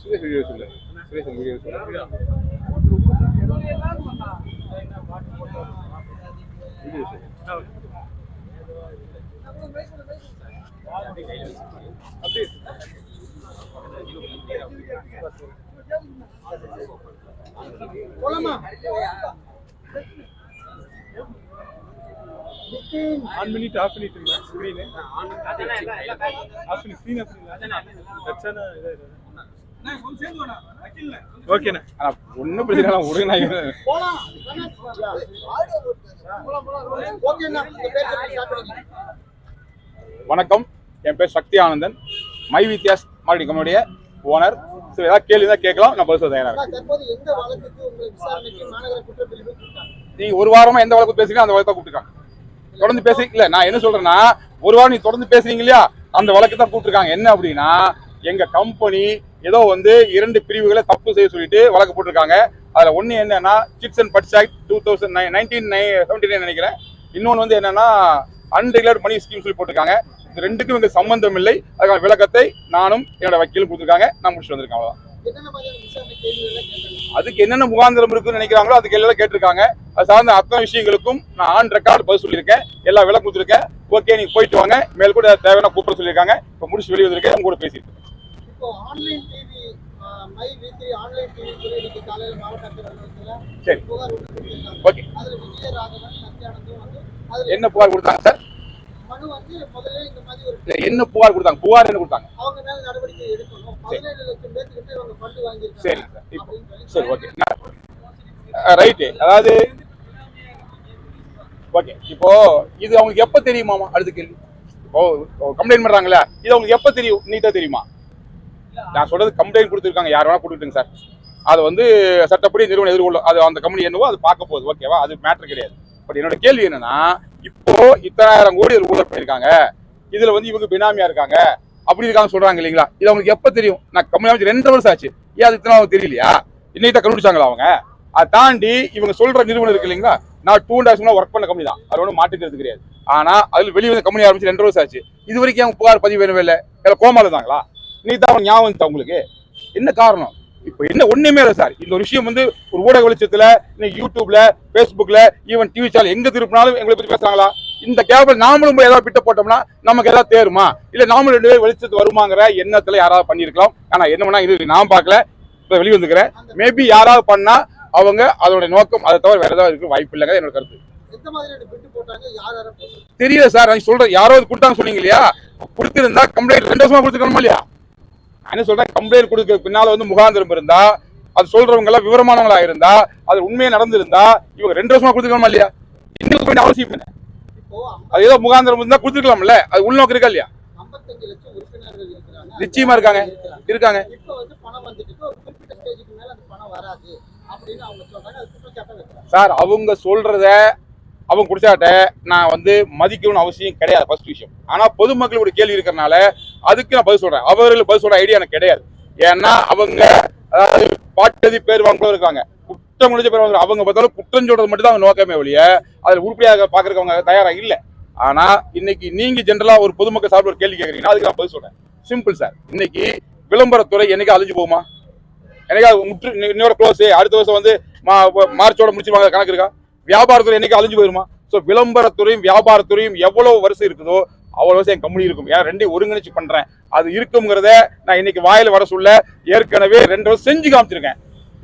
Suresh video சொல்லு Suresh video சொல்லு video சொல்லு ஆன் பண்ணிட்டு ஆஃப் பண்ணிட்டு ஸ்க்ரீனு ஆஃப் பண்ணி ஸ்க்ரீன் ஆஃப் பிரச்சனை ஓகேண்ணா ஒண்ணும் பிரச்சனை வணக்கம் என் பேர் சக்தி ஆனந்தன் மை வித்யாஸ் மார்க்கெட்டிங் கம்பெனியுடைய ஓனர் ஸோ ஏதாவது கேள்வி தான் கேட்கலாம் நான் பதில் சொல்ல தயாரா இருக்கேன் தற்போது எந்த வழக்குக்கு உங்களை விசாரணைக்கு மாநகர குற்றப்பிரிவு கூப்பிட்டாங்க நீங்க ஒரு வாரமா எந்த வழக்கு பேசுறீங்க அந்த வழக்கு கூப்பிட்டுருக்காங்க தொடர்ந்து பேசுறீங்க இல்ல நான் என்ன சொல்றேன்னா ஒரு வாரம் நீ தொடர்ந்து பேசுறீங்க இல்லையா? அந்த வழக்கு தான் கூப்பிட்டுருக்காங்க. என்ன அப்படின்னா எங்க கம்பெனி ஏதோ வந்து இரண்டு பிரிவுகளை தப்பு செய்ய சொல்லிட்டு வழக்கு போட்டிருக்காங்க. அதுல ஒண்ணு என்னன்னா chits and funds act two thousand nine nineteen seventy nine நினைக்கிறேன். இன்னொன்று வந்து என்னன்னா அன்ரெகுலர் மணி ஸ்கீம் சொல்லி போட்டிருக்காங்க. இது ரெண்டுக்கும் இவங்க சம்பந்தம் இல்லை. அதுக்கான விளக்கத்தை நானும் என்னோட வக்கீலும் கொடுத்துருக்காங்க. நான் முடிச்சுட்டு வந்திருக்கேன் அவ்வளோதான் அதுக்கு என்னென்ன முகாந்திரம் இருக்குன்னு நினைக்கிறாங்களோ அதுக்கு எல்லாம் கேட்டிருக்காங்க. அது சார்ந்த அத்தனை விஷயங்களுக்கும் நான் ஆன் ரெக்கார்டு பதில் சொல்லியிருக்கேன். எல்லா விலை கொடுத்துருக்கேன். ஓகே நீங்க போயிட்டு வாங்க. மேல் கூட தேவையான கூப்பிட சொல்லியிருக்காங்க. இப்போ முடிச்சு வெளியே வந்திருக்கேன். உங்க கூட பேசிட்டு இருக்கேன். இப்போ online TV my weekly online TV சொல்லி இன்னைக்கு காலையில மாவட்ட ஆட்சியர் அலுவலகத்துல சரி. புகார். ஓகே அதுல விஜயராகவன் சத்யானந்தும் வந்து அதுல என்ன புகார் கொடுத்தாங்க சார் என்ன புகார் கொடுத்தாங்க? புகார் என்ன கொடுத்தாங்க? சரி. Sir okay. ரைட்டு அதாவது ஓகே. இப்போ இது அவங்களுக்கு எப்போ தெரியுமாமா அடுத்த கேள்வி. இப்போ கம்ப்ளைண்ட் பண்றாங்கல்ல இது அவங்களுக்கு எப்போ தெரியும்? நீட்டா தெரியுமா? நான் சொல்றது கம்ப்ளைண்ட் கொடுத்துருக்காங்க. யார் வேணா கொடுத்துட்டுங்க சார் அது வந்து சட்டப்படி நிறுவனம் எதிர்கொள்ளும் அது அந்த கம்பெனி என்னவோ அது பார்க்க போகுது. ஓகேவா அது மேட்ரு கிடையாது. பட் என்னோட கேள்வி என்னன்னா இப்போ இத்தனாயிரம் கோடி இதில் ஊழல் பண்ணியிருக்காங்க இதுல வந்து இவங்க பினாமியா இருக்காங்க. அப்படி இருக்காங்க சொல்றாங்க இல்லைங்களா? இது அவங்களுக்கு எப்ப தெரியும்? நான் கம்பெனி அமைச்சு ரெண்டு வருஷம் ஆச்சு. ஏன் அது இத்தனை நாள் தெரியலையா? இன்னைக்கு தான் கண்டுபிடிச்சாங்களா அவங்க? அதை தாண்டி இவங்க சொல்ற நிறுவனம் இருக்கு இல்லைங்களா? நான் டூ அண்ட் ஹாஃப் ஒர்க் பண்ண கம்பெனி தான். அது ஒன்றும் மாட்டுக்கிறது கிடையாது. ஆனா அதில் வெளியே வந்து கம்பெனி ஆரம்பிச்சு ரெண்டு வருஷம் ஆச்சு. இது வரைக்கும் அவங்க புகார் பதிவு வேணும் இல்லை? கோமால இருந்தாங்களா இன்னைக்கு தான் அவங்க ஞாபகம் உங்களுக்கு? என்ன காரணம்? இப்போ என்ன ஒண்ணுமே இல்லை சார். இந்த ஒரு விஷயம் வந்து ஒரு ஊடக வெளிச்சத்துல இன்னைக்கு யூடியூப்ல ஃபேஸ்புக்ல ஈவன் டிவி சேனல் எங்க திருப்பினாலும் எங்களை பத்தி பேசுறாங்களா? இந்த கேபிள் நாமளும் போய் ஏதாவது பிட்ட போட்டோம்னா நமக்கு ஏதாவது தேருமா? இல்ல நாமளும் ரெண்டு பேரும் வெளிச்சத்து வருமாங்கிற எண்ணத்துல யாராவது பண்ணியிருக்கலாம். ஆனா என்ன பண்ணா இது நான் பார்க்கல. இப்போ வெளியே வந்துக்கிறேன். மேபி யாராவது பண்ணா அவங்க அதோட நோக்கம் அதை தவிர வேற ஏதாவது இருக்க வாய்ப்பு இல்லைங்க என்னோட கருத்து. யார் யாரை தெரியல சார். நான் சொல்றேன். யாராவது கொடுத்தாங்க சொன்னீங்க இல்லையா? கொடுத்திருந்தா கம்ப்ளைண்ட் ரெண்டு வருஷமா கொடுத்துக்கணுமா இல்லையா? என்ன சொல்றேன் கம்ப்ளைண்ட் கொடுக்க பின்னால வந்து முகாந்திரம் இருந்தா அது சொல்றவங்க எல்லாம் விவரமானவங்களா இருந்தா அது உண்மையா நடந்திருந்தா இவங்க ரெண்டு வருஷமா கொடுத்துக்கணுமா இல்லையா? இன்னும் வேண்டிய அவசியம் என்ன? அது ஏதோ முகாந்திரம் இருந்தா கொடுத்துக்கலாம்ல அது உள்நோக்கம் இருக்கா இல்லையா? நிச்சயமா இருக்காங்க. இருக்காங்க. சார் அவங்க சொல்றத அவங்க குடிச்சாட்ட நான் வந்து மதிக்கணும்னு அவசியம் கிடையாது ஃபர்ஸ்ட் விஷயம். ஆனால் பொதுமக்களுடைய கேள்வி இருக்கிறனால அதுக்கு நான் பதில் சொல்கிறேன் அவர்கள் பதில் சொல்கிற ஐடியா எனக்கு கிடையாது. ஏன்னா அவங்க அதாவது பாட்டதி பேர் வாங்க இருக்காங்க. குற்றம் முடிஞ்ச பேர் வாங்குற அவங்க பார்த்தாலும் குற்றம் சொல்றது மட்டும் தான் அவங்க நோக்கமே ஒழிய அதில் உருப்படியாக பார்க்கறதுக்கு அவங்க தயாராக இல்லை. ஆனால் இன்னைக்கு நீங்கள் ஜென்ரலாக ஒரு பொதுமக்கள் சார்பில் ஒரு கேள்வி கேட்குறீங்கன்னா அதுக்கு நான் பதில் சொல்கிறேன் சிம்பிள் சார் இன்னைக்கு விளம்பரத்துறை என்னைக்கு அழிஞ்சு போகுமா? என்னைக்கா முற்று இன்னொரு க்ளோஸ் அடுத்த வருஷம் வந்து மா- மார்ச்சோட முடிச்சிருவாங்க கணக்கு இருக்கா? வியாபாரத்துறை என்னைக்கு அழிஞ்சு போயிருமா? ஸோ விளம்பரத்துறையும் வியாபாரத்துறையும் எவ்வளவு வருஷம் இருக்குதோ அவ்வளவு வருஷம் என் கம்பெனி இருக்கும். ஏன் ரெண்டையும் ஒருங்கிணைச்சு பண்றேன். அது இருக்குங்கிறத நான் இன்னைக்கு வாயில் வர சொல்ல ஏற்கனவே ரெண்டு வருஷம் செஞ்சு காமிச்சிருக்கேன்.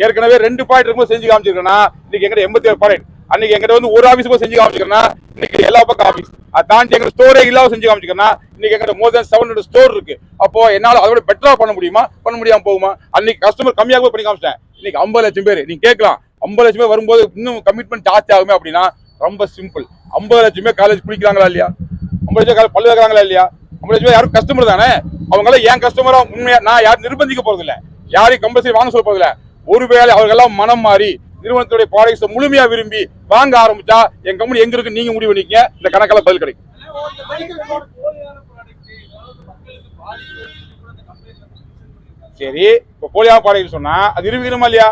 ஏற்கனவே ரெண்டு பாயிண்ட் இருக்கும்போது செஞ்சு காமிச்சிருக்கேன்னா இன்னைக்கு எங்கிட்ட எண்பத்தி ஏழு பாயிண்ட் அன்னைக்கு எங்கிட்ட வந்து ஒரு ஆஃபீஸ் செஞ்சு காமிச்சிக்கிறேன்னா இன்னைக்கு எல்லா பக்கம் ஆஃபீஸ் அதை தாண்டி எங்க ஸ்டோரே இல்லாம செஞ்சு காமிச்சிக்கிறேன்னா இன்னைக்கு எங்கிட்ட more than seven hundred store இருக்கு. அப்போ என்னால் அதோட பெட்டரா பண்ண முடியுமா? பண்ண முடியாம போகுமா? அன்னைக்கு கஸ்டமர் கம்மியாக பண்ணி காமிச்சிட்டேன். இன்னைக்கு ஐம்பது லட்சம் பேர். நீங்க கேட்கலாம். ஐம்பது லட்சம் பேர் வரும்போது இன்னும் கமிட்மெண்ட் ஜாஸ்தி ஆகுமே அப்படின்னா ரொம்ப சிம்பிள் ஐம்பது லட்சம் பேர் காலேஜ் பிடிக்கிறாங்களா இல்லையா? ஐம்பது லட்சம் பேர் பல்லு வைக்கிறாங்களா இல்லையா? ஐம்பது லட்சம் பேர் யாரும் கஸ்டமர் தானே? அவங்கள ஏன் கஸ்டமரா உண்மையா நான் யாரும் நிர்பந்திக்க போறது யாரையும் கம்பல்சரி வாங்க சொல்ல போறது இல்ல ஒருவேளை அவர்களெல்லாம் மனம் மாறி நிறுவனத்துடைய ப்ராடக்ட்ஸை முழுமையா விரும்பி வாங்க ஆரம்பிச்சா என் கம்பெனி எங்க இருக்கு நீங்க முடிவு பண்ணிக்க இந்த கணக்கெல்லாம் பதில் கிடைக்கும். சரி இப்போ போலியான ப்ராடக்ட் சொன்னா அது நிரூபிக்கணுமா இல்லையா?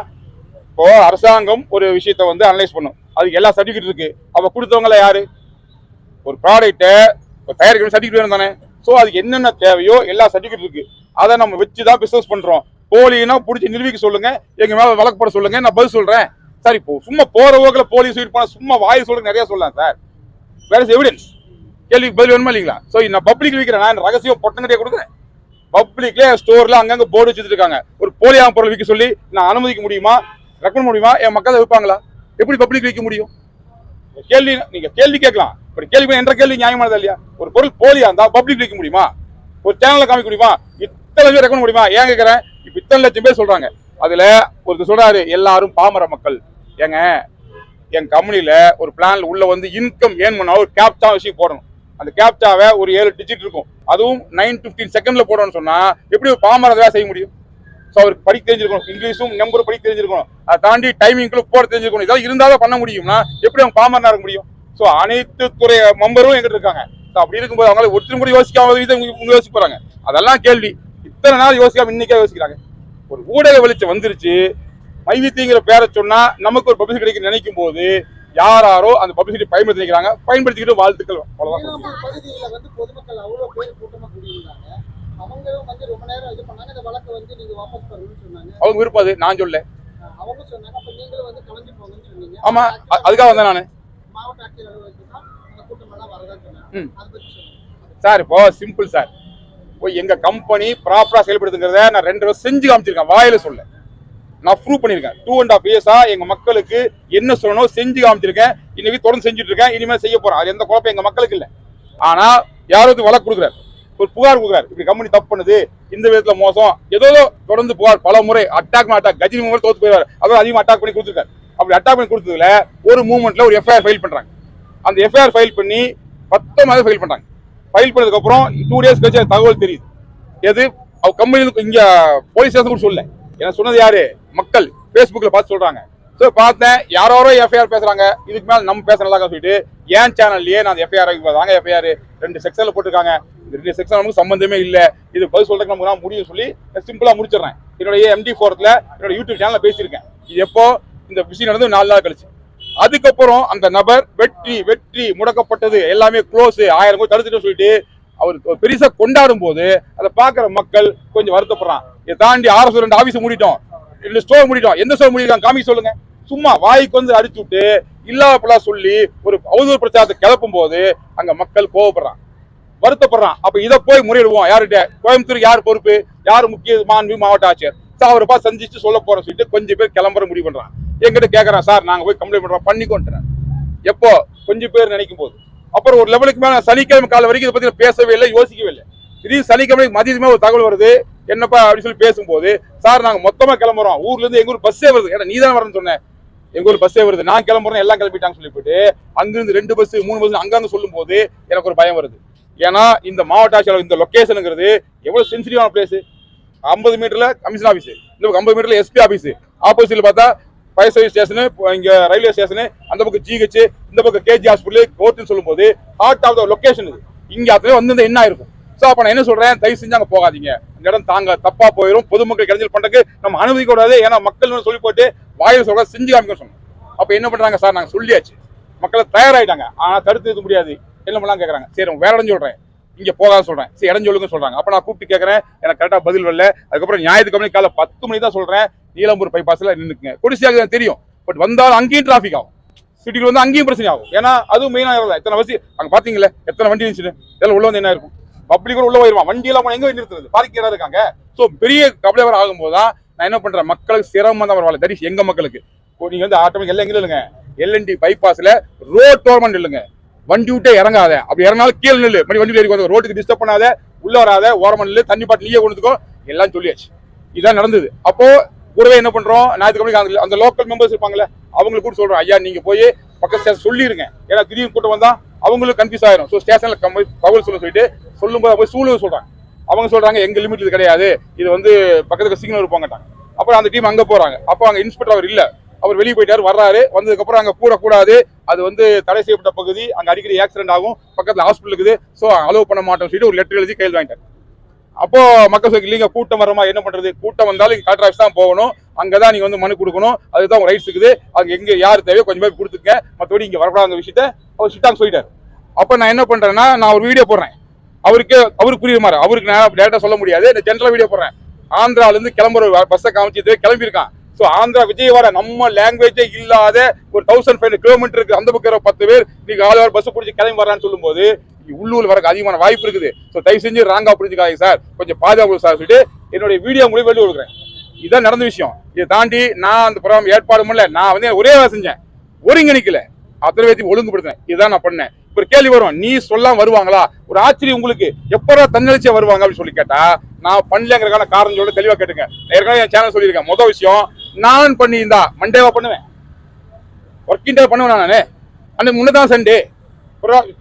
இப்போ அரசாங்கம் ஒரு விஷயத்தை வந்து அனலைஸ் பண்ணும். அதுக்கு எல்லா சர்டிஃபிகேட் இருக்கு. அவ கொடுத்தவங்கள யாரு? ஒரு ப்ராடக்ட்டை இப்போ தயாரிக்கணும் சர்டிஃபிகேட் வேணும் தானே. ஸோ அதுக்கு என்னென்ன தேவையோ எல்லா சர்டிஃபிகேட் இருக்கு. அதை நம்ம வச்சு தான் பிஸ்னஸ் பண்றோம். போலினா பிடிச்சி நிரூபிக்க சொல்லுங்க. எங்க மேல வழக்கு போட சொல்லுங்க. நான் பதில் சொல்றேன். சார் இப்போ சும்மா போற போக்கில் போலீஸ் உயிர் போனால் சும்மா வாய் சொல்றது நிறைய சொல்லலாம் சார். வேற எவிடன்ஸ் கேள்விக்கு பதில் வேணுமா இல்லைங்களா? ஸோ நான் பப்ளிக் விற்கிறேன் நான் ரகசியம் பொட்டங்கட்டியே கொடுக்குறேன்? பப்ளிக்ல ஸ்டோர்ல அங்கங்க போர்டு வச்சுட்டு இருக்காங்க. ஒரு போலியான பொருள் விற்க சொல்லி நான் அனுமதிக்க முடியுமா? ரெக்கமெண்ட் முடியுமா? என் மக்கள் விற்பாங்களா? எப்படி பப்ளிக் விற்க முடியும்? கேள்வி நீங்க கேள்வி கேட்கலாம். இப்படி கேள்வி என்ற கேள்வி நியாயமானதா இல்லையா? ஒரு பொருள் போலியா இருந்தா பப்ளிக் விற்க முடியுமா? ஒரு சேனல்ல காமிக்க முடியுமா? இத்தனை பேர் ரெக்கமெண்ட் முடியுமா ஏன் கேட்கறேன்? இப்ப இத்தனை லட்சம் பேர் சொல்றாங்க. அதுல ஒருத்தர் சொல்றாரு எல்லாரும் பாமர மக்கள். ஏங்க என் கம்பெனியில் ஒரு பிளான்ல உள்ள வந்து இன்கம் ஏன் பண்ணா ஒரு கேப்சா விஷயம் போடணும். அந்த கேப்சாவை ஒரு ஏழு டிஜிட் இருக்கும். அதுவும் நைன் ஃபிஃப்டீன் செகண்ட்ல போடணும்னு சொன்னால் எப்படி ஒரு பாமர வேலை செய்ய முடியும்? ஸோ அவருக்கு படிக்க தெரிஞ்சிருக்கணும். இங்கிலீஷும் நம்பரும் படிக்க தெரிஞ்சிருக்கணும். அதை தாண்டி டைமிங்குள்ள போட தெரிஞ்சிருக்கணும். இதெல்லாம் இருந்தாலும் பண்ண முடியும்னா எப்படி அவங்க பாமரனா இருக்க முடியும்? ஸோ அனைத்து துறை மெம்பரும் எங்கிட்ட இருக்காங்க. ஸோ அப்படி இருக்கும்போது அவங்களால ஒருத்தரும் கூட யோசிக்காம இதை இவங்க போகிறாங்க அதெல்லாம் கேள்வி. இத்தனை நாள் யோசிக்காம இன்னைக்கே யோசிக்கிறாங்க. ஒரு ஊடக வெளிச்சம் வந்துருச்சு. மைவித்திங்கிற பேரை சொன்னா நமக்கு ஒரு பப்ளிசிட்டி கிடைக்க நினைக்கும் போது யாராரோ அந்த பப்ளிசிட்டி பயன்படுத்தி நினைக்கிறாங்க பயன்படுத்திக்கிட்டு வாழ்த்துக்கள். அவ்வளவுதான். அவங்க விருப்பம் அது. நான் சொல்ல ஆமா. அதுக்காக வந்தேன் நான். சார் இப்போ சிம்பிள் சார். எங்க கம்பெனி ப்ராப்பரா செயல்படுத்துங்கிறத நான் ரெண்டு வருஷம் செஞ்சு காமிச்சிருக்கேன். வாயில சொல்ல நான் ப்ரூவ் பண்ணியிருக்கேன். டூ அண்ட் ஆஃப் இயர்ஸா எங்க மக்களுக்கு என்ன சொல்லணும் செஞ்சு காமிச்சிருக்கேன். இன்னைக்கு தொடர்ந்து செஞ்சுட்டு இருக்கேன் இனிமேல் செய்ய போறேன். அது எந்த குழப்பம் எங்க மக்களுக்கு இல்லை. ஆனா யாராவது வழக்கு கொடுக்குறாரு. ஒரு புகார் கொடுக்குறாரு. இப்படி கம்பெனி தப்பு பண்ணுது. இந்த விதத்துல மோசம். ஏதோ தொடர்ந்து புகார். பல முறை அட்டாக் அட்டாக் கஜினி முறை தோத்து போயிடுவார். அதாவது அதிகமாக அட்டாக் பண்ணி கொடுத்துருக்காரு. அப்படி அட்டாக் பண்ணி கொடுத்ததுல ஒரு மூவ்மெண்ட்ல ஒரு எஃப்ஐஆர் ஃபைல் பண்றாங்க. அந்த எஃப்ஐஆர் ஃபைல் பண்ணி பத்தொன்பது ஃபைல் பண்றாங்க. ஃபைல் பண்ணதுக்கு அப்புறம் டூ டேஸ் கழிச்சு தகவல் தெரியுது. எது? அவர் கம்பெனி இங்க போலீஸ் ஸ்டேஷன் கூட சொல்லலை. எனக்கு சொன்னது யாரு? மக்கள். ஃபேஸ்புக்கில் பார்த்து சொல்றாங்க. ஸோ பார்த்தேன். யாரோ எஃப்ஐஆர் பேசுறாங்க. இதுக்கு மேல நம்ம பேச சொல்லிட்டு ஏன் சேனல்லையே நான் அந்த எஃப்ஐஆர் தாங்க எஃப்ஐஆர் ரெண்டு செக்ஷன்ல போட்டிருக்காங்க. இந்த ரெண்டு செக்ஷன் நமக்கு சம்பந்தமே இல்லை. இது பதில் சொல்றதுக்கு நமக்கு முடியும் சொல்லி சிம்பிளா முடிச்சிடுறேன். என்னுடைய எம்டி ஃபோரத்தில் என்னோட யூடியூப் சேனலில் பேசியிருக்கேன். இது எப்போ? இந்த விஷயம் நடந்து நாலு நாள் கழிச்சு. அதுக்கப்புறம் அந்த நபர் வெற்றி வெற்றி முடக்கப்பட்டது. எல்லாமே க்ளோஸ் ஆயிரம் கோடி தடுத்துட்டு சொல்லிட்டு அவர் பெருசா கொண்டாடும் போது அதை பாக்குற மக்கள் கொஞ்சம் வருத்தப்படுறான். இதை தாண்டி ஆர்எஸ் ரெண்டு ஆஃபீஸ் மூடிட்டோம். ரெண்டு ஸ்டோர் மூடிட்டோம். எந்த ஸ்டோர் மூடிருக்காங்க காமிக்க சொல்லுங்க. சும்மா வாய்க்கு வந்து அடிச்சு விட்டு இல்லாப்பலா சொல்லி ஒரு அவதூறு பிரச்சாரத்தை கிளப்பும் போது அங்க மக்கள் கோவப்படுறான். வருத்தப்படுறான். அப்ப இதை போய் முறையிடுவோம். யார்கிட்ட? கோயம்புத்தூர் யார் பொறுப்பு? யார் முக்கிய மாண்பு மாவட்ட ஆட்சியர்? சார் அவரை பார்த்து சந்திச்சு சொல்ல போறோம் சொல்லிட்டு கொஞ்சம் பேர் கிளம்புற முடிவு பண்றான். எங்கிட்ட கேட்கறான் சார் நாங்க போய் கம்ப்ளைண்ட் பண்றோம். பண்ணிக்கோன்றேன். எப்போ? கொஞ்சம் பேர் நினைக்கும் போது அப்புறம் ஒரு லெவலுக்கு மேல சனிக்கிழமை காலை வரைக்கும் இதை பத்தி நான் பேசவே இல்லை யோசிக்கவே இல்லை. திடீர்னு சனிக்கிழமை மதியமே ஒரு தகவல் வருது. என்னப்பா அப்படின்னு சொல்லி பேசும்போது சார் நாங்க மொத்தமா கிளம்புறோம். ஊர்ல இருந்து எங்க ஊர் பஸ்ஸே வருது. ஏன்னா நீ தான் வரேன்னு சொன்னேன் எங்க ஊர் பஸ்ஸே வருது. நான் கிளம்புறேன். எல்லாம் கிளம்பிட்டாங்க சொல்லி போயிட்டு அங்கிருந்து ரெண்டு பஸ் மூணு பஸ் அங்கங்க சொல்லும் போது எனக்கு ஒரு பயம் வருது. ஏன்னா இந்த மாவட்ட ஆட்சியாளர் இந்த லொகேஷனுங்கிறது எவ்வளவு சென்சிட்டிவான பிளேஸ் ஐம்பது மீட்டர்ல கமிஷன் ஆபீஸ் இந்த பக்கம் ஐம்பது மீட்டர்ல எஸ்பி ஆபீஸ் ஆப்போசிட்ல பார்த்தா ஃபயர் சர்வீஸ் ஸ்டேஷனு இங்க ரயில்வே ஸ்டேஷனு அந்த பக்கம் ஜிஹெச் இந்த பக்கம் கேஜி ஹாஸ்பிட்டல் கோர்ட்னு சொல்லும்போது ஹார்ட் ஆஃப் த லொக்கேஷன் இது. இங்க அதுல வந்து என்ன ஆயிருக்கும்? அப்ப நான் என்ன சொல்றேன்? தயவு செஞ்சு அங்க போகாதீங்க. இந்த இடம் தாங்க தப்பா போயிடும் பொதுமக்கள் கிடைஞ்சல் பண்றதுக்கு நம்ம அனுமதிக்க கூடாது ஏன்னா மக்கள் சொல்லி போட்டு வாயில் சொல்ற செஞ்சு காமிக்க சொன்னோம் அப்ப என்ன பண்றாங்க சார்? நாங்க சொல்லியாச்சு. மக்களை தயாராயிட்டாங்க. ஆனா தடுத்து நிறுத்த முடியாது. என்ன பண்ணலாம் கேக்குறாங்க. சரி வேற இடம் சொல்றேன். இங்க போகாத சொல்றேன். சரி இடம் சொல்லுங்க சொல்றாங்க. அப்ப நான் கூப்பிட்டு கேட்கறேன் எனக்கு கரெக்டா பதில் வரல. அதுக்கப்புறம் ஞாயிற்றுக்கிழமை காலை பத்து மணி தான் சொல்றேன். நீலம்பூர் பைபாஸ்ல நின்னுக்குங்க. கொடிசியாக தெரியும். பட் வந்தாலும் அங்கேயும் டிராஃபிக் ஆகும். சிட்டியில் வந்து அங்கேயும் பிரச்சனை ஆகும். ஏன்னா அதுவும் மெயினாக இருந்தா எத்தனை வசி அங்க பார்த்தீங்களே எத்தனை வண்டி இருந்துச்சு இதெல்லாம் உள்ள வந்து என்ன இருக்கும் பப்ளிக் உள்ள போயிருவான். வண்டி எல்லாம் எங்கே எங்க நிறுத்துறது? பாதிக்கிறா இருக்காங்க? சோ பெரிய கபலவர் ஆகும்போது தான் நான் என்ன பண்றேன்? மக்களுக்கு சிரமம் தான் பரவாயில்ல. தட் இஸ் எங்க மக்களுக்கு? நீங்கள் நீங்க வந்து ஆட்டோமேட்டிக் எல்லாம் எங்க இல்லைங்க எல்என்டி பைபாஸ்ல ரோட் டோர்மெண்ட் இல்லைங்க வண்டி விட்டே இறங்காத. அப்படி இறங்கினாலும் கீழே நில்லு. மணி வண்டி ஏறி ரோட்டுக்கு டிஸ்டர்ப் பண்ணாத. உள்ள வராத. ஓரமா நில்லு. தண்ணி பாட்டு நீயே கொண்டுக்கோ எல்லாம் சொல்லியாச்சு. இதான் நடந்தது. அப்போ கூடவே என்ன பண்றோம்? ஞாயிற்றுக்கிழமை அந்த- லோக்கல் மெம்பர்ஸ் இருப்பாங்கல்ல அவங்களுக்கு கூட சொல்றோம் ஐயா நீங்க போய் பக்கத்து ஸ்டேஷன் சொல்லிருங்க. ஏன்னா திடீர்னு கூட்டம் வந்தா அவங்களுக்கு கன்ஃபியூஸ் ஆயிரும். ஸோ ஸ்டேஷனில் தகவல் சொல்ல சொல்லிட்டு சொல்லும்போது போய் சூழல் சொல்கிறாங்க அவங்க சொல்கிறாங்க எங்கள் லிமிட் இது கிடையாது. இது வந்து பக்கத்துக்கு சிக்னல் இருப்பாங்கட்டாங்க அப்புறம் அந்த டீம் அங்கே போகிறாங்க அப்போ அங்கே இன்ஸ்பெக்டர் அவர் இல்லை. அவர் வெளியே போயிட்டார் வர்றாரு. வந்ததுக்கப்புறம் அங்கே கூடக்கூடாது. அது வந்து தடை செய்யப்பட்ட பகுதி. அங்கே அடிக்கடி ஆக்சிடென்ட் ஆகும். பக்கத்தில் ஹாஸ்பிட்டல் இருக்குது. ஸோ அலோவ் பண்ண மாட்டோம்னு சொல்லிட்டு ஒரு லெட்டர் எழுதி கையில் வாங்கிட்டார். அப்போ மக்கள் சொல்லி இல்லைங்க. கூட்டம் வரமா என்ன பண்ணுறது கூட்டம் வந்தாலும் இங்கே கலெக்டர் ஆஃபீஸ் தான் போகணும். அங்கதான் நீங்க வந்து மனு கொடுக்கணும். அதுதான் உங்கள் ரைட்ஸ் இருக்குது. அங்கே எங்க யார் தேவையோ கொஞ்சம் பேர் கொடுத்துருங்க மற்றபடி இங்க வரக்கூடாத விஷயத்த அவர் சிட்டாங்க சொல்லிட்டாரு. அப்ப நான் என்ன பண்றேன்னா நான் ஒரு வீடியோ போடுறேன். அவருக்கு அவருக்கு புரியுற மாதிரி. அவருக்கு நான் டேரெக்டாக சொல்ல முடியாது. இந்த ஜென்ரலாக வீடியோ போடுறேன். ஆந்திரால இருந்து கிளம்புற பஸ்ஸை காமிச்சு கிளம்பியிருக்கான். ஸோ ஆந்திரா விஜயவாடா நம்ம லாங்குவேஜே இல்லாத ஒரு தௌசண்ட் ஃபைவ் கிலோமீட்டர் இருக்கு அந்த பக்கம் பத்து பேர் நீங்க ஆள் பஸ் பிடிச்சி கிளம்பி வரான்னு சொல்லும்போது உள்ளூர் வரக்கு அதிகமான வாய்ப்பு இருக்குது. ஸோ தயவு செஞ்சு ராங்கா புரிஞ்சுக்காதீங்க சார் கொஞ்சம் பாதுகாப்பு சார் சொல்லிட்டு என்னுடைய வீடியோ மூலியம் வெளியே கொடுக்குறேன் இதான் நடந்த விஷயம். இதை தாண்டி நான் அந்த ப்ரோக்ராம் ஏற்பாடு பண்ணல. நான் வந்து ஒரே வேலை செஞ்சேன். ஒருங்கிணைக்கல. அத்தனை பேர்த்தையும் ஒழுங்குபடுத்தினேன். இதுதான் நான் பண்ணேன். ஒரு கேள்வி வரும். நீ சொல்லாம வருவாங்களா? ஒரு ஆச்சரியம் உங்களுக்கு. எப்படா தன்னெழுச்சியா வருவாங்க அப்படின்னு சொல்லி கேட்டா நான் பண்ணலங்கிறக்கான காரணம் சொல்ல தெளிவா கேட்டுங்க. ஏற்கனவே என் சேனல் சொல்லியிருக்கேன். முதல் விஷயம் நான் பண்ணியிருந்தா மண்டேவா பண்ணுவேன். ஒர்க்கிங் டே பண்ணுவேன் நானு? அன்னைக்கு முன்னதான் சண்டே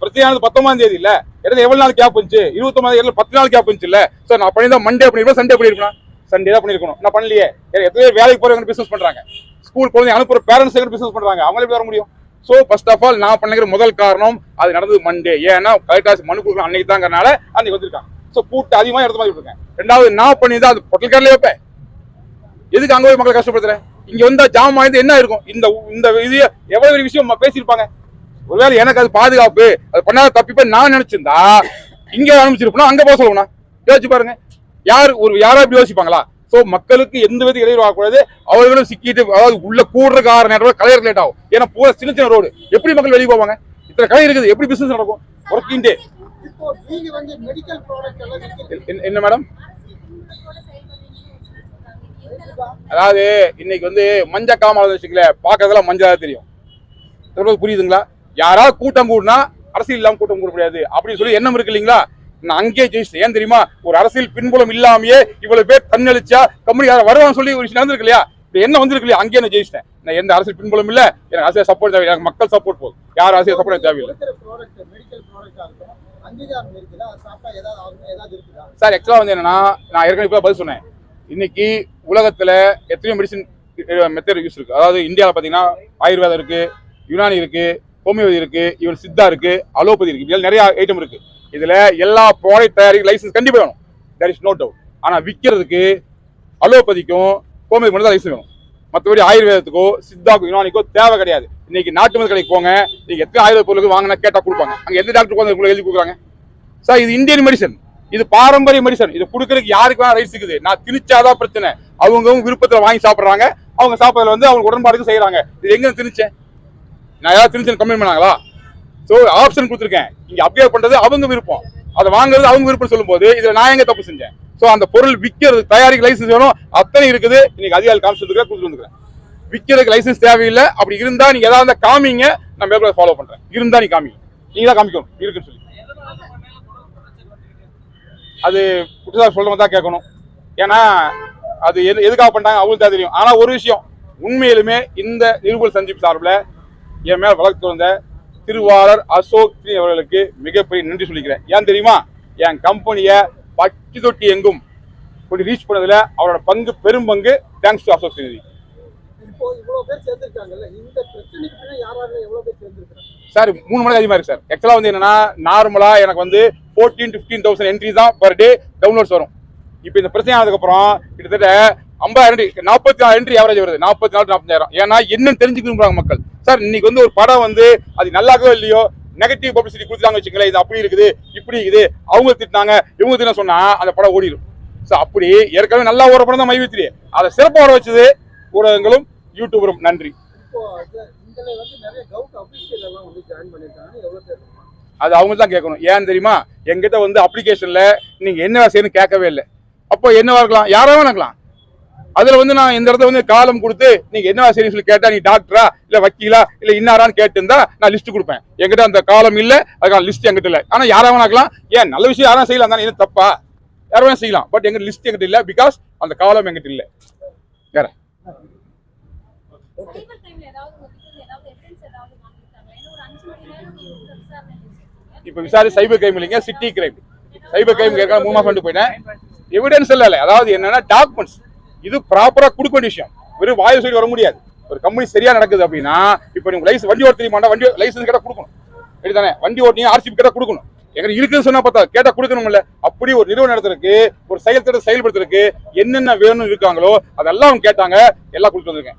பிரச்சனையானது பத்தொன்பதாம் தேதி இல்ல. இடையில எவ்வளவு நாள் கேப் இருந்துச்சு? இருபத்தொன்பதாம் தேதியில பத்து நாள் கேப் இருந்துச்சு இல்ல. சார் நான் பண்ணியிருந்தா மண்டே பண்ணிருப்பேன் சண்டே பண்ணிருப்பேன் சண்டே தான் பண்ணிருக்கணும் நான் பண்ணலையே? எத்தனை பேர் வேலைக்கு போறவங்க பிசினஸ் பண்றாங்க. ஸ்கூல் குழந்தை அனுப்புற பேரண்ட்ஸ் பிசினஸ் பண்றாங்க. அவங்களே எப்படி வர முடியும்? சோ ஃபர்ஸ்ட் ஆஃப் ஆல் நான் பண்ணிக்கிற முதல் காரணம் அது நடந்தது மண்டே ஏன்னா கலெக்டர் மனு கொடுக்கணும் அன்னைக்கு தாங்கிறனால அன்னைக்கு வந்திருக்காங்க. சோ கூட்டு அதிகமா எடுத்து மாதிரி இருக்கேன் ரெண்டாவது நான் பண்ணிதான் அது பொட்டல்காரிலே வைப்பேன். எதுக்கு அங்கே போய் மக்களை கஷ்டப்படுத்துறேன் இங்க வந்தா ஜாம் வாய்ந்து என்ன இருக்கும் இந்த இந்த இது எவ்வளவு பெரிய விஷயம் பேசியிருப்பாங்க. ஒருவேளை எனக்கு அது பாதுகாப்பு அது பண்ணாத தப்பிப்பேன் நான் நினைச்சிருந்தா இங்க அனுப்பிச்சிருப்போம் அங்க போக சொல்லணும் யோசிச்சு பாருங்க. யார் ஒரு யாரா இப்படி யோசிப்பாங்களா? சோ மக்களுக்கு எந்த வித இடையூறு ஆகக்கூடாது அவர்களும் சிக்கிட்டு அதாவது உள்ள கூடுற கார நேரம் கலையர் லேட் ஆகும். ஏன்னா பூரா சின்ன சின்ன ரோடு எப்படி மக்கள் வெளியே போவாங்க? இத்தனை கடை இருக்குது. எப்படி பிசினஸ் நடக்கும்? ஒர்க்கிங் டே இப்போ நீங்க வந்து மெடிக்கல் ப்ராடக்ட் எல்லாம் விற்கிறீங்க என்ன மேடம் அதாவது இன்னைக்கு வந்து மஞ்ச காமால வச்சுக்கல பாக்கிறதெல்லாம் மஞ்சளா தெரியும். சொல்றது புரியுதுங்களா? யாராவது கூட்டம் கூடினா அரசியல் இல்லாம கூட்டம் கூட முடியாது அப்படின்னு சொல்லி எண்ணம் இருக்கு இல்லைங்களா? நான் அங்கேயே ஜெயிச்சிட்டேன் ஏன் தெரியுமா? ஒரு அரசியல் பின்புலம் இல்லாமயே இவ்வளவு பேர் தன்னழிச்சா கம்பெனி யாரும் வருவான்னு சொல்லி ஒரு விஷயம் நடந்திருக்கு இல்லையா? எண்ணம் வந்திருக்கு இல்லையா? அங்கேயே நான் ஜெயிச்சிட்டேன். நான் எந்த அரசியல் பின்புலம் இல்ல எனக்கு அரசியல் சப்போர்ட் தேவை எனக்கு மக்கள் சப்போர்ட் போதும். யார் அரசியல் சப்போர்ட் தேவையில்லை. சார் ஆக்சுவலா வந்து என்னன்னா நான் ஏற்கனவே இப்ப பதில் சொன்னேன். இன்னைக்கு உலகத்துல எத்தனையோ மெடிசின் மெத்தட் யூஸ் இருக்கு. அதாவது இந்தியாவில் பாத்தீங்கன்னா ஆயுர்வேதம் இருக்கு யுனானி இருக்கு ஹோமியோபதி இருக்கு ஈவன் சித்தா இருக்கு அலோபதி இருக்கு. நிறைய ஐட்டம் இருக்கு. இதில் எல்லா ப்ராடக்ட் தயாரிக்கும் லைசன்ஸ் கண்டிப்பாக வேணும். தேர் இஸ் நோ டவுட் ஆனால் விற்கிறதுக்கு அலோபதிக்கும் ஹோமியோபதி மட்டும் தான் லைசன்ஸ் வேணும். மற்றபடி ஆயுர்வேதத்துக்கோ சித்தாக்கோ யுனானிக்கோ தேவை கிடையாது. இன்னைக்கு நாட்டு மருந்து கடைக்கு போங்க நீங்கள் எத்தனை ஆயுர்வேத பொருளுக்கு வாங்கினா கேட்டால் கொடுப்பாங்க. அங்கே எந்த டாக்டர் உட்காந்து எழுதி கொடுக்குறாங்க? சார் இது இந்தியன் மெடிசன் இது பாரம்பரிய மெடிசன் இது கொடுக்கறதுக்கு யாருக்கு வேணா ரைட்ஸ் இருக்குது. நான் திணிச்சாதான் பிரச்சனை. அவங்கவுங்க விருப்பத்தில் வாங்கி சாப்பிட்றாங்க. அவங்க சாப்பிட்றதுல வந்து அவங்க உடன்பாடுக்கு செய்கிறாங்க இது எங்கே திணிச்சேன்? நான் யாராவது திணிச்சேன் கம்ப்ளைண்ட் பண்ணாங்களா? ஸோ ஆப்ஷன் கொடுத்துருக்கேன். இங்கே அப்டேட் பண்ணுறது அவங்க விருப்பம். அதை வாங்குறது அவங்க விருப்பம் சொல்லும்போது இதில் நான் எங்கே தப்பு செஞ்சேன்? ஸோ அந்த பொருள் விற்கிறது தயாரிக்க லைசன்ஸ் வேணும். அத்தனை இருக்குது. இன்னைக்கு அதிகாரி காமிச்சிருக்க கொடுத்துட்டு வந்துக்கிறேன். விற்கிறதுக்கு லைசன்ஸ் தேவையில்லை. அப்படி இருந்தா நீங்க ஏதாவது இருந்தால் காமிங்க. நான் மேற்கொள்ள ஃபாலோ பண்ணுறேன் இருந்தா நீ காமிங்க நீங்க தான் காமிக்கணும். இருக்குன்னு சொல்லி. அது குற்றச்சாட்டு சொல்றவங்க தான் கேட்கணும். ஏன்னா அது எது எதுக்காக பண்ணாங்க அவங்களுக்கு தான் தெரியும். ஆனால் ஒரு விஷயம். உண்மையிலுமே இந்த நிருபல் சஞ்சீப் சார்பில் என் மேல் வழக்கு வந்த திருவாளர் அசோக் த்ரி அவர்களுக்கு மிகப்பெரிய நன்றி சொல்லிக்கிறேன். ஏன் தெரியுமா? என் கம்பெனியை பட்டி தொட்டி எங்கும் கொண்டு ரீச் பண்ணதுல அவரோட பங்கு பெரும் பங்கு தேங்க்ஸ் டு அசோக் சேர்ந்திருக்காங்க சார் மூணு மடங்கு அதிகமாக இருக்கு சார். ஆக்சுவலாக வந்து என்னன்னா நார்மலாக எனக்கு வந்து ஃபோர்டீன் ஃபிஃப்டீன் தௌசண்ட் என்ட்ரி தான் பர் டே டவுன்லோட்ஸ் வரும். இப்போ இந்த பிரச்சனை ஆனதுக்கப்புறம் கிட்டத்தட்ட ஐம்பதாயிரம் நாற்பத்தி நாலு என்ட்ரி ஆவரேஜ் வருது. நாற்பத்தி நாலு நாற்பத்தாயிரம் ஏன்னா என்னன்னு தெரிஞ்சுக்கணும்பாங்க மக்கள். சார் இன்னைக்கு வந்து ஒரு படம் வந்து அது நல்லாகவோ இல்லையோ நெகட்டிவ் பப்ளிசிட்டி கொடுத்தாங்க வச்சுங்களேன் இது அப்படி இருக்குது இப்படி இருக்குது அவங்க திட்டினாங்க இவங்க தின சொன்னா அந்த படம் ஓடிடும் ஸோ அப்படி ஏற்கனவே நல்லா ஓடுற படம் தான் மைவித்திரி. அதை சிறப்பாக வர வச்சது ஊடகங்களும் யூடியூபரும் நன்றி? அது அவங்க தான் கேட்கணும். ஏன் தெரியுமா? எங்கிட்ட வந்து அப்ளிகேஷன்ல நீங்க என்ன செய்யணும் கேட்கவே இல்லை. அப்போ என்னவா இருக்கலாம்? யாரோ இருக்கலாம் அதுல வந்து நான் இந்த இடத்துல வந்து காலம் கொடுத்து நீங்க என்ன செய்யணும் சொல்லி கேட்டா நீ டாக்டரா இல்ல வக்கீலா இல்ல இன்னாரான்னு கேட்டிருந்தா நான் லிஸ்ட் கொடுப்பேன். என்கிட்ட அந்த காலம் இல்ல அதுக்கான லிஸ்ட் என்கிட்ட இல்ல. ஆனா யாரா வேணாக்கலாம் ஏன் நல்ல விஷயம் யாரும் செய்யலாம் தானே தப்பா? யாரும் செய்யலாம். பட் எங்க லிஸ்ட் என்கிட்ட இல்ல பிகாஸ் அந்த காலம் என்கிட்ட இல்ல. வேற. இப்ப விசாரி சைபர் கிரைம் இல்லைங்க சிட்டி கிரைம் சைபர் கிரைம் ஏற்கனவே மூணு மாசம் போயிட்டேன். எவிடன்ஸ் இல்ல. அதாவது என்னன்னா டாக்குமெண்ட்ஸ் இது ப்ராப்பரா கொடுக்க வேண்டிய விஷயம். வெறும் வாயு சொல்லி வர முடியாது. ஒரு கம்பெனி சரியா நடக்குது அப்படின்னா இப்போ நீங்க லைசன்ஸ் வண்டி ஓட்ட தெரியுமாண்டா வண்டி லைசன்ஸ் கேட்டா கொடுக்கணும். சரிதானே? வண்டி ஓட்டிங்க ஆர்சிபி கேட்டா கொடுக்கணும். எங்க இருக்குன்னு சொன்னா பார்த்தா கேட்டா கொடுக்கணும்ல. அப்படி ஒரு நிறுவனம் நடத்துறதுக்கு ஒரு செயல்திட்ட செயல்படுத்துறதுக்கு என்னென்ன வேணும்னு இருக்காங்களோ அதெல்லாம் அவங்க கேட்டாங்க. எல்லாம் கொடுத்து வந்திருக்கேன்.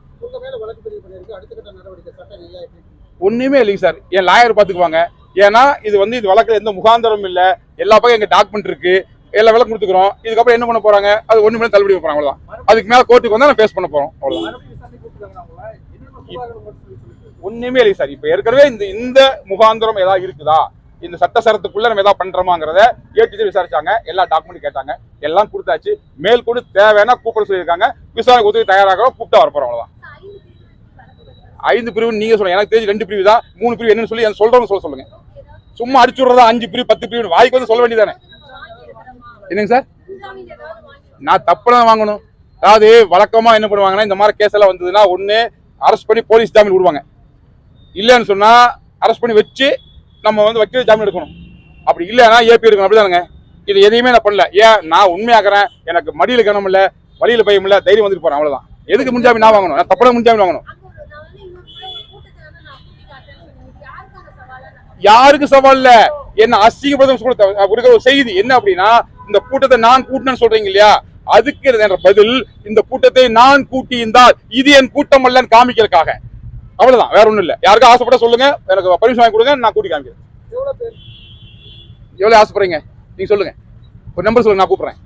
ஒண்ணுமே இல்லைங்க சார். என் லாயர் பாத்துக்குவாங்க. ஏன்னா இது வந்து இது வழக்குல எந்த முகாந்தரமும் இல்ல. எல்லா பக்கம் எங்க டாக்குமெண்ட் இருக்கு. எல்லா வேலை கொடுத்துக்கிறோம். இதுக்கப்புறம் என்ன பண்ண போறாங்க? அது ஒண்ணு மேல தள்ளுபடி போறாங்க அவ்வளவுதான். அதுக்கு மேல கோர்ட்டுக்கு வந்தா நான் ஃபேஸ் பண்ண போறோம் அவ்வளவுதான். ஒண்ணுமே இல்லை சார். இப்ப ஏற்கனவே இந்த இந்த முகாந்திரம் ஏதாவது இருக்குதா? இந்த சட்ட சரத்துக்குள்ள நம்ம ஏதாவது பண்றோமாங்கிறத ஏடிசி விசாரிச்சாங்க. எல்லா டாக்குமெண்ட் கேட்டாங்க. எல்லாம் கொடுத்தாச்சு. மேல் கூட தேவைன்னா கூப்பிட சொல்லியிருக்காங்க. விசாரணை உதவி தயாராகிறோம் கூப்பிட்டா வரப்போறோம் அவ்வளவுதான். ஐந்து பிரிவு நீங்க சொல்லுங்க. எனக்கு தெரிஞ்சு ரெண்டு பிரிவு தான் மூணு பிரிவு என்னன்னு சொல்லி சொல்றவங்க சொல்ல சொல்லுங்க. சும்மா அடிச்சு விடுறதா? அஞ்சு பிரிவு பத்து பிரிவு வாய்க்கு வந்து சொல்ல வேண்டியதானே என்னங்க சார்? நான் தப்புலாம் வாங்கணும். அதாவது வழக்கமாக என்ன பண்ணுவாங்கன்னா இந்த மாதிரி கேஸ் எல்லாம் வந்ததுன்னா ஒன்று அரெஸ்ட் பண்ணி போலீஸ் ஜாமீன் விடுவாங்க. இல்லைன்னு சொன்னால் அரெஸ்ட் பண்ணி வச்சு நம்ம வந்து வக்கீல் ஜாமீன் எடுக்கணும். அப்படி இல்லைன்னா ஏபி எடுக்கணும். அப்படிதானுங்க. இது எதையுமே நான் பண்ணல. ஏன்? நான் உண்மையாக்குறேன். எனக்கு மடியில் கணம் இல்லை வழியில் பயம் இல்லை தைரியம் வந்துட்டு போகிறேன் அவ்வளோதான் எதுக்கு முன்ஜாமீன் நான் வாங்கணும்? நான் தப்பட முன்ஜாமீன் வாங்கணும். யாருக்கு சவால் இல்லை? என்ன அசிங்கப்படுத்த கொடுக்க ஒரு செய்தி. என்ன அப்படின்னா இந்த கூட்டத்தை நான் கூட்டினேன்னு சொல்றீங்க இல்லையா? அதுக்கு என்ற பதில் இந்த கூட்டத்தை நான் கூட்டி இருந்தால் இது என் கூட்டம் அல்லன்னு காமிக்கிறதுக்காக. அவ்வளவுதான் வேற ஒண்ணும் இல்ல. யாருக்கும் ஆசைப்பட சொல்லுங்க. எனக்கு பர்மிஷன் வாங்கி கொடுங்க நான் கூட்டி காமிக்கிறேன். எவ்வளவு ஆசைப்படுறீங்க? நீங்க சொல்லுங்க. ஒரு நம்பர் சொல்லுங்க நான் கூப்பிடுறேன்.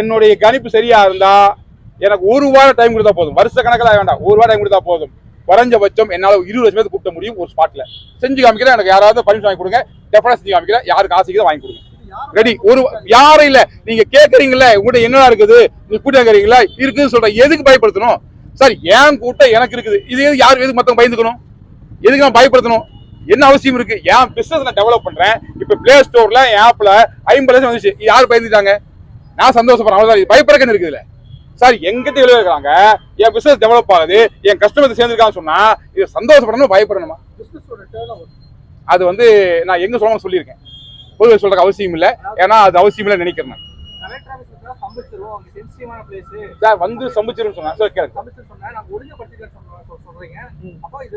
என்னுடைய கணிப்பு சரியா இருந்தா எனக்கு ஒரு வாரம் டைம் கொடுத்தா போதும். வருஷ கணக்கில் வேண்டாம். ஒரு வாரம் டைம் கொடுத்தா போதும். குறைஞ்சபட்சம் என்னால இருபது லட்சம் பேர் கூப்பிட முடியும் ஒரு ஸ்பாட்ல செஞ்சு காமிக்கிறேன் எனக்கு யாராவது பர்மிஷன் வாங்கி கொடுங்க. டெஃபனா செஞ்சு காமிக்கிறேன். யாருக்கு ஆசைக்குதோ வாங்கி கொடுங்க. ரெடி ஒரு யாரும் இல்ல. நீங்க கேக்குறீங்கல்ல உங்கள்கிட்ட என்னடா இருக்குது? நீ கூட்டம் இருக்கிறீங்களா இருக்குன்னு சொல்றேன் எதுக்கு பயப்படுத்தணும்? சார் ஏன் கூட்டம் எனக்கு இருக்குது? இது எது யார் எதுக்கு மத்தவங்க பயந்துக்கணும்? எதுக்கு நான் பயப்படுத்தணும்? என்ன அவசியம் இருக்கு? என் பிசினஸ் நான் டெவலப் பண்றேன்? இப்ப பிளே ஸ்டோர்ல என் ஆப்ல ஐம்பது லட்சம் வந்துச்சு. யார் பயந்துட்டாங்க? நான் சந்தோஷப்படுறேன். அவ்வளவுதான். இது பயப்படுறதுன்னு இருக்குதுல்ல சார் எங்கிட்ட எழுத இருக்காங்க என் பிசினஸ் டெவலப் ஆகுது என் கஸ்டமர் சேர்ந்துருக்கான்னு சொன்னா இது சந்தோஷப்படணும் பயப்படணுமா? அது வந்து நான் எங்க சொல்லணும் சொல்லியிருக்கேன். பொதுவாக சொல்றதுக்கு அவசியம் இல்லை. ஏன்னா அது அவசியம் இல்லை நினைக்கிறேன் சார் வந்து சம்பிச்சிரும் சொன்னா சார் கேளுங்க. இது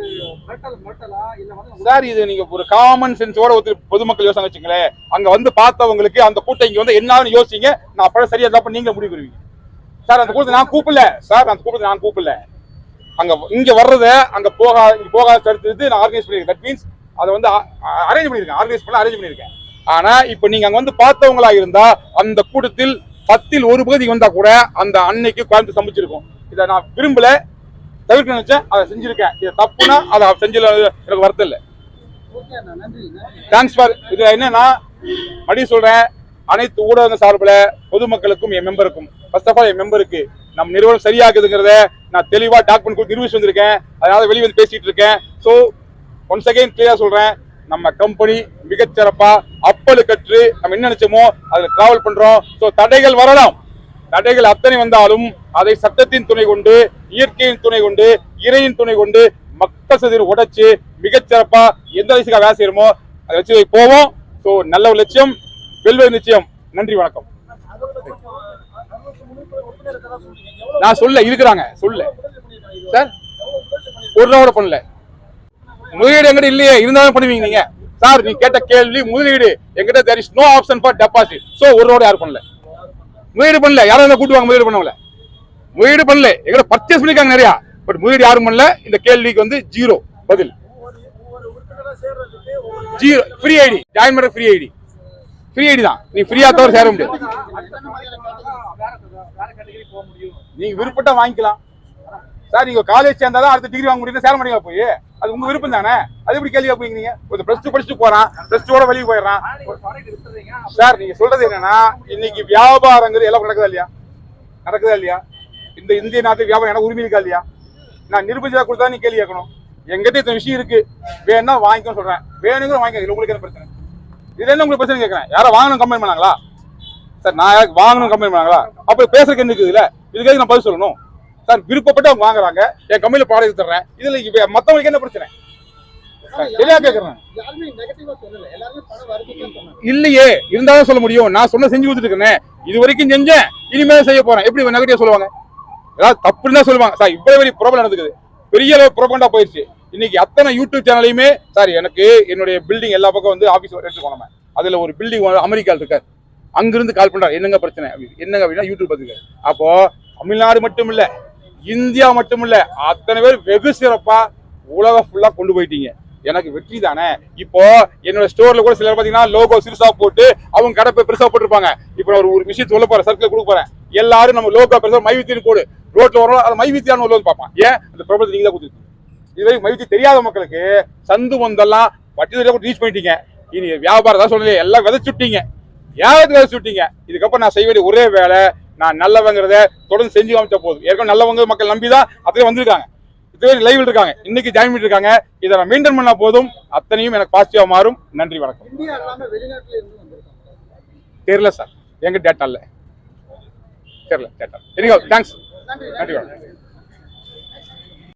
சார் இது நீங்க ஒரு காமன் சென்ஸோட ஒருத்தர் பொதுமக்கள் யோசனை வச்சுங்களேன். அங்க வந்து பார்த்தவங்களுக்கு அந்த கூட்டம் இங்க வந்து என்னன்னு யோசிங்க. நான் அப்பறம் சரியா தப்பு நீங்க முடிவு சார் அந்த கூட்டத்தை நான் கூப்பிடல. சார் அந்த கூட்டத்தை நான் கூப்பிடல. அங்க இங்க வர்றத அங்க போகா இங்க போகாத தடுத்து நான் ஆர்கனைஸ் பண்ணிருக்கேன் தட் மீன்ஸ் அதை வந்து அரேஞ்ச் பண்ணிருக்கேன் ஆர்கனைஸ் பண்ண அரேஞ்ச் பண்ணிருக்கேன் ஆனா இப்ப நீங்க அங்க வந்து பார்த்தவங்களா இருந்தா அந்த கூட்டத்தில் பத்தில் ஒரு பகுதி வந்தா கூட அந்த அன்னைக்கு கோயம்புத்தூர் சமைச்சிருக்கும் இதை நான் விரும்பல. தவிர்க்க நினைச்சேன். அதை செஞ்சிருக்கேன். இது தப்புனா அதை செஞ்சல எனக்கு வருத்தம் இல்லை. ஓகே நன்றி தேங்க்ஸ் ஃபார் இது என்னன்னா மறுபடியும் சொல்றேன். அனைத்து ஊடக சார்பில் பொதுமக்களுக்கும் என் மெம்பருக்கும் ஃபர்ஸ்ட் ஆஃப் ஆல் என் மெம்பருக்கு நம் நிறுவனம் சரியாகுதுங்கிறத நான் தெளிவாக டாக்குமெண்ட் கொடுத்து நிரூபிச்சு வந்திருக்கேன். அதனால வெளியே வந்து பேசிட்டு இருக்கேன். ஸோ ஒன்ஸ் அகைன் கிளியராக சொல்கிறேன் நம்ம கம்பெனி மிகச்சிறப்பாக அப்பலு கற்று நம்ம என்ன நினைச்சோமோ அதில் டிராவல் பண்ணுறோம் ஸோ தடைகள் வரலாம். தடைகள் அத்தனை வந்தாலும் அதை சட்டத்தின் துணை கொண்டு இயற்கையின் துணை கொண்டு இறையின் துணை கொண்டு மக்கள் சதிர் உடைச்சு மிகச்சிறப்பாக எந்த வயசுக்காக வேலை செய்யறோமோ அதை வச்சு போவோம். ஸோ நல்ல ஒரு லட்சியம். வெல்வது நிச்சயம். நன்றி வணக்கம். நான் சொல்ல இருக்கிறாங்க சொல்ல. சார் ஒரு ரூபா கூட பண்ணல. முதலீடு எங்கிட்ட இல்லையே இருந்தாலும் பண்ணுவீங்க நீங்க. சார் நீ கேட்ட கேள்வி முதலீடு எங்கிட்ட there is no option for deposit so ஒரு ரூபா யாரும் பண்ணல. முதலீடு பண்ணல. யாரும் இருந்தா கூட்டுவாங்க முதலீடு பண்ணல முதலீடு பண்ணல. எங்கிட்ட பர்ச்சேஸ் பண்ணிருக்காங்க நிறையா. பட் முதலீடு யாரும் பண்ணல. இந்த கேள்விக்கு வந்து ஜீரோ பதில். ஜீரோ ஃப்ரீ ஐடி ஜாயின் பண்ண ஃப்ரீ ஐடி ஃப்ரீ ஐடி தான். நீ ஃப்ரீயா தவிர சேர முடியாது. முடியும் நீங்க விருப்பட்டா வாங்கிக்கலாம். சார் நீங்க காலேஜ் சேர்ந்தாதான் அடுத்த டிகிரி வாங்க முடியும் சேர மாட்டீங்க போய்? அது உங்க விருப்பம் தானே? அது எப்படி கேள்வி போய் நீங்க? ஒரு பிளஸ் டூ படிச்சுட்டு போறான். பிளஸ் டூட வெளியே போயிடறான். சார் நீங்க சொல்றது என்னன்னா இன்னைக்கு வியாபாரங்கிறது எல்லாம் நடக்குதா இல்லையா? நடக்குதா இல்லையா? இந்த இந்திய நாட்டு வியாபாரம் எனக்கு உரிமை இருக்கா இல்லையா? நான் நிரூபிச்சா கொடுத்தா நீ கேள்வி கேட்கணும். எங்கிட்ட இத்தனை விஷயம் இருக்கு. வேணா வாங்கிக்கணும் சொல்றேன். வேணுங்கிற வாங்கிக்க உங்களுக்கு என்ன பிரச்சனை. இது என்ன உங்களுக்கு பிரச்சனை கேட்கறேன் யாரோ வாங்கணும் கம்பெனி பண்ணாங்களா? சார் நான் யாருக்கு வாங்கணும் கம்பெனி பண்ணாங்களா? அப்ப பேசுறதுக்கு என்ன இருக்குது இல்ல இதுக்காக நான் பதில் சொல்லணும். சார் விருப்பப்பட்டு அவங்க வாங்குறாங்க. என் கம்பெனில ப்ராடக்ட் தர்றேன். இதுல இப்ப மத்தவங்களுக்கு என்ன பிரச்சனை? தெளிவா சொன்னாங்க. இல்லையே இருந்தாலும் சொல்ல முடியும். நான் சொன்ன செஞ்சு கொடுத்துட்டு இருக்கேன். இது வரைக்கும் செஞ்சேன். இனிமேல் செய்ய போறேன். எப்படி நெகட்டிவ் சொல்லுவாங்க? ஏதாவது தப்புன்னு தான் சொல்லுவாங்க. சார் இவ்வளவு பெரிய ப்ராப்ளம் நடக்குது பெரிய அளவு ப்ராப்ளண்டா போயிடுச்சு இன்னைக்கு அத்தனை யூடியூப் சேனலையுமே சார் எனக்கு என்னுடைய பில்டிங் எல்லா பக்கம் வந்து ஆஃபீஸ் எடுத்து போனோம் அதுல ஒரு பில்டிங் அமெரிக்காவில் இருக்கார். அங்கிருந்து கால் பண்ணுறாரு என்னங்க பிரச்சனை? என்னங்க அப்படின்னா யூடியூப் பார்த்துக்காரு அப்போ தமிழ்நாடு மட்டும் இல்ல இந்தியா மட்டும் இல்லை அத்தனை பேர் வெகு சிறப்பா உலகம் ஃபுல்லா கொண்டு போயிட்டீங்க. எனக்கு வெற்றி தானே? இப்போ என்னோட ஸ்டோர்ல கூட சிலர் பாத்தீங்கன்னா லோகோ சிறுசா போட்டு அவங்க கடை போய் பெருசா போட்டிருப்பாங்க. இப்போ ஒரு ஒரு விஷயம் சொல்ல போறேன் சர்க்கிள் கொடுக்க போறேன். எல்லாரும் நம்ம லோகோ பெருசா மைவித்தின்னு போடு. ரோட்ல வரோம் அதை மைவித்தியான்னு உள்ளது பார்ப்பான். ஏன்? அந்த பிரபலத்தை நீங்க தான் கொடுத்துருக்கீங்க. இதுவே மைவித்தி தெரியாத மக்களுக்கு சந்து வந்தெல்லாம் வட்டி கூட ரீச் பண்ணிட்டீங்க. இனி வியாபாரம் தான் சொல்லலையே எல்லாம் விதைச்சுட்டீங்க. யாருக்கு விதைச்சுட்டீங்க. இதுக்கப்புறம் நான் செய்ய வேண்டிய ஒரே வேலை நான் நல்லவங்கிறத தொடர்ந்து செஞ்சு காமிச்ச போதும். ஏற்கனவே நல்லவங்க மக்கள் நம்பி தான் அத்தனை வந்திருக்காங்க. இத்தனை பேர் லைவ் இருக்காங்க. இன்னைக்கு ஜாயின் பண்ணிருக்காங்க இதை நான் மெயின்டைன் பண்ணா போதும். அத்தனையும் எனக்கு பாசிட்டிவா மாறும். நன்றி வணக்கம். தெரியல சார் எங்க டேட்டா இல்ல. தெரியல டேட்டா எனிகோ தேங்க்ஸ் நன்றி. வணக்கம்.